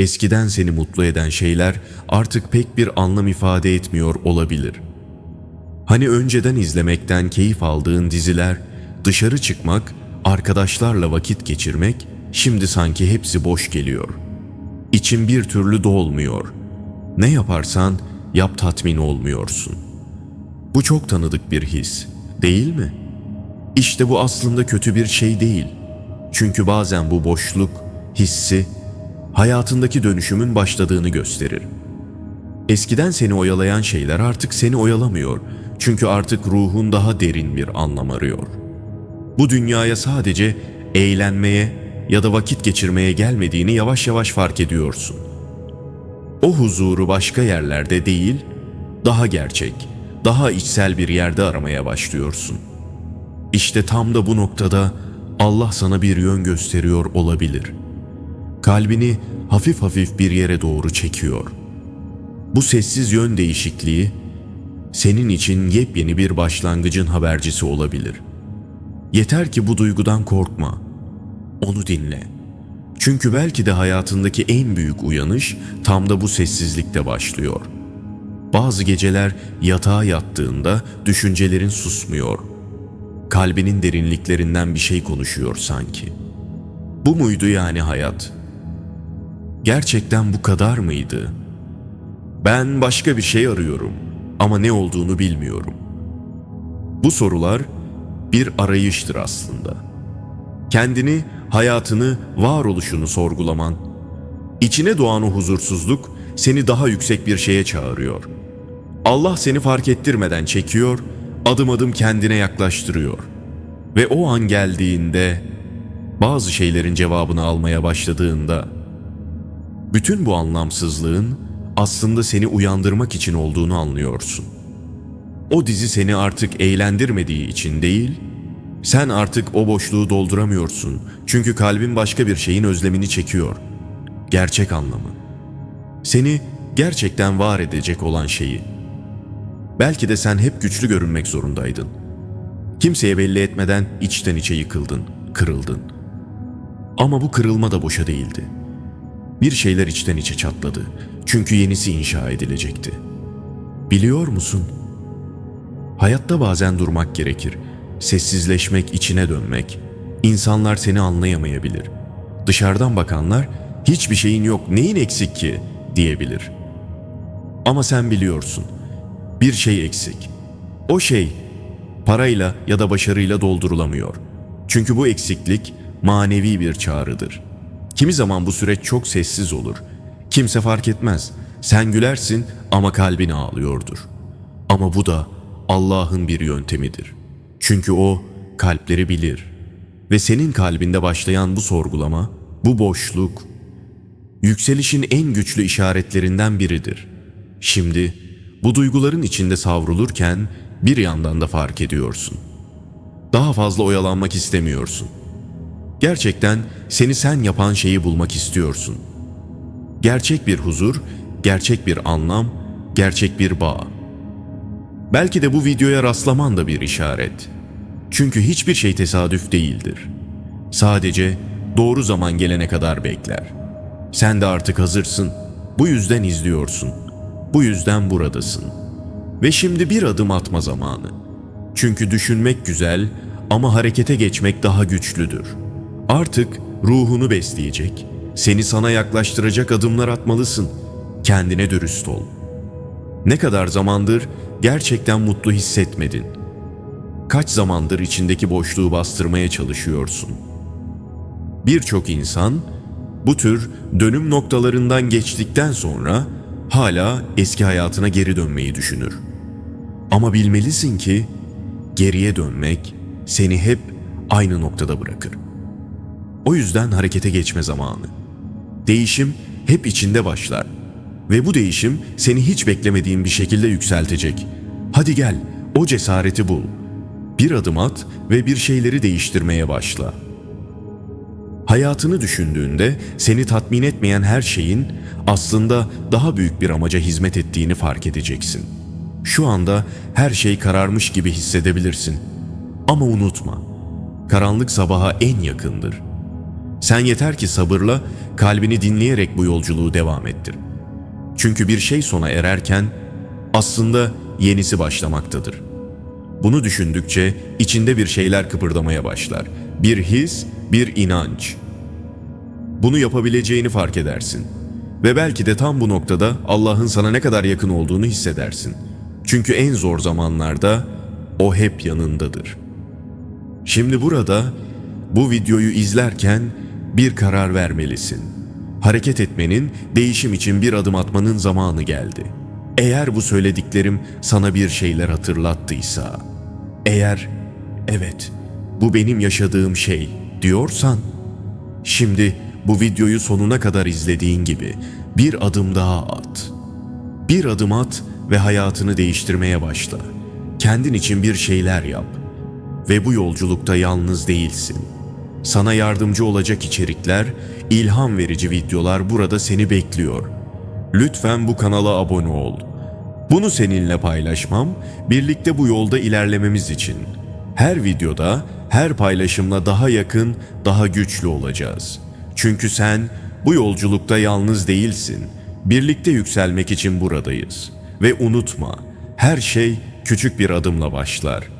Eskiden seni mutlu eden şeyler artık pek bir anlam ifade etmiyor olabilir. Hani önceden izlemekten keyif aldığın diziler, dışarı çıkmak, arkadaşlarla vakit geçirmek şimdi sanki hepsi boş geliyor. İçin bir türlü dolmuyor. Ne yaparsan yap tatmin olmuyorsun. Bu çok tanıdık bir his, değil mi? İşte bu aslında kötü bir şey değil. Çünkü bazen bu boşluk, hissi, hayatındaki dönüşümün başladığını gösterir. Eskiden seni oyalayan şeyler artık seni oyalamıyor. Çünkü artık ruhun daha derin bir anlam arıyor. Bu dünyaya sadece eğlenmeye ya da vakit geçirmeye gelmediğini yavaş yavaş fark ediyorsun. O huzuru başka yerlerde değil, daha gerçek, daha içsel bir yerde aramaya başlıyorsun. İşte tam da bu noktada Allah sana bir yön gösteriyor olabilir. Kalbini hafif hafif bir yere doğru çekiyor. Bu sessiz yön değişikliği senin için yepyeni bir başlangıcın habercisi olabilir. Yeter ki bu duygudan korkma. Onu dinle. Çünkü belki de hayatındaki en büyük uyanış tam da bu sessizlikte başlıyor. Bazı geceler yatağa yattığında düşüncelerin susmuyor. Kalbinin derinliklerinden bir şey konuşuyor sanki. Bu muydu yani hayat? Gerçekten bu kadar mıydı? Ben başka bir şey arıyorum ama ne olduğunu bilmiyorum. Bu sorular bir arayıştır aslında. Kendini, hayatını, varoluşunu sorgulaman, içine doğan o huzursuzluk seni daha yüksek bir şeye çağırıyor. Allah seni fark ettirmeden çekiyor, adım adım kendine yaklaştırıyor. Ve o an geldiğinde, bazı şeylerin cevabını almaya başladığında, bütün bu anlamsızlığın aslında seni uyandırmak için olduğunu anlıyorsun. O dizi seni artık eğlendirmediği için değil, sen artık o boşluğu dolduramıyorsun. Çünkü kalbin başka bir şeyin özlemini çekiyor. Gerçek anlamı. Seni gerçekten var edecek olan şeyi. Belki de sen hep güçlü görünmek zorundaydın. Kimseye belli etmeden içten içe yıkıldın, kırıldın. Ama bu kırılma da boşa değildi. Bir şeyler içten içe çatladı. Çünkü yenisi inşa edilecekti. Biliyor musun? Hayatta bazen durmak gerekir. Sessizleşmek, içine dönmek. İnsanlar seni anlayamayabilir. Dışarıdan bakanlar hiçbir şeyin yok, neyin eksik ki diyebilir. Ama sen biliyorsun. Bir şey eksik. O şey parayla ya da başarıyla doldurulamıyor. Çünkü bu eksiklik manevi bir çağrıdır. Kimi zaman bu süreç çok sessiz olur. Kimse fark etmez. Sen gülersin ama kalbin ağlıyordur. Ama bu da Allah'ın bir yöntemidir. Çünkü o kalpleri bilir. Ve senin kalbinde başlayan bu sorgulama, bu boşluk, yükselişin en güçlü işaretlerinden biridir. Şimdi bu duyguların içinde savrulurken bir yandan da fark ediyorsun. Daha fazla oyalanmak istemiyorsun. Gerçekten seni sen yapan şeyi bulmak istiyorsun. Gerçek bir huzur, gerçek bir anlam, gerçek bir bağ. Belki de bu videoya rastlaman da bir işaret. Çünkü hiçbir şey tesadüf değildir. Sadece doğru zaman gelene kadar bekler. Sen de artık hazırsın. Bu yüzden izliyorsun. Bu yüzden buradasın. Ve şimdi bir adım atma zamanı. Çünkü düşünmek güzel ama harekete geçmek daha güçlüdür. Artık ruhunu besleyecek, seni sana yaklaştıracak adımlar atmalısın. Kendine dürüst ol. Ne kadar zamandır gerçekten mutlu hissetmedin? Kaç zamandır içindeki boşluğu bastırmaya çalışıyorsun? Birçok insan bu tür dönüm noktalarından geçtikten sonra hala eski hayatına geri dönmeyi düşünür. Ama bilmelisin ki geriye dönmek seni hep aynı noktada bırakır. O yüzden harekete geçme zamanı. Değişim hep içinde başlar ve bu değişim seni hiç beklemediğin bir şekilde yükseltecek. Hadi gel, o cesareti bul. Bir adım at ve bir şeyleri değiştirmeye başla. Hayatını düşündüğünde seni tatmin etmeyen her şeyin aslında daha büyük bir amaca hizmet ettiğini fark edeceksin. Şu anda her şey kararmış gibi hissedebilirsin. Ama unutma, karanlık sabaha en yakındır. Sen yeter ki sabırla kalbini dinleyerek bu yolculuğu devam ettir. Çünkü bir şey sona ererken aslında yenisi başlamaktadır. Bunu düşündükçe içinde bir şeyler kıpırdamaya başlar. Bir his, bir inanç. Bunu yapabileceğini fark edersin. Ve belki de tam bu noktada Allah'ın sana ne kadar yakın olduğunu hissedersin. Çünkü en zor zamanlarda o hep yanındadır. Şimdi burada bu videoyu izlerken bir karar vermelisin. Hareket etmenin, değişim için bir adım atmanın zamanı geldi. Eğer bu söylediklerim sana bir şeyler hatırlattıysa, eğer evet bu benim yaşadığım şey diyorsan, şimdi bu videoyu sonuna kadar izlediğin gibi bir adım daha at. Bir adım at ve hayatını değiştirmeye başla. Kendin için bir şeyler yap. Ve bu yolculukta yalnız değilsin. Sana yardımcı olacak içerikler, ilham verici videolar burada seni bekliyor. Lütfen bu kanala abone ol. Bunu seninle paylaşmam, birlikte bu yolda ilerlememiz için. Her videoda, her paylaşımla daha yakın, daha güçlü olacağız. Çünkü sen bu yolculukta yalnız değilsin. Birlikte yükselmek için buradayız. Ve unutma, her şey küçük bir adımla başlar.''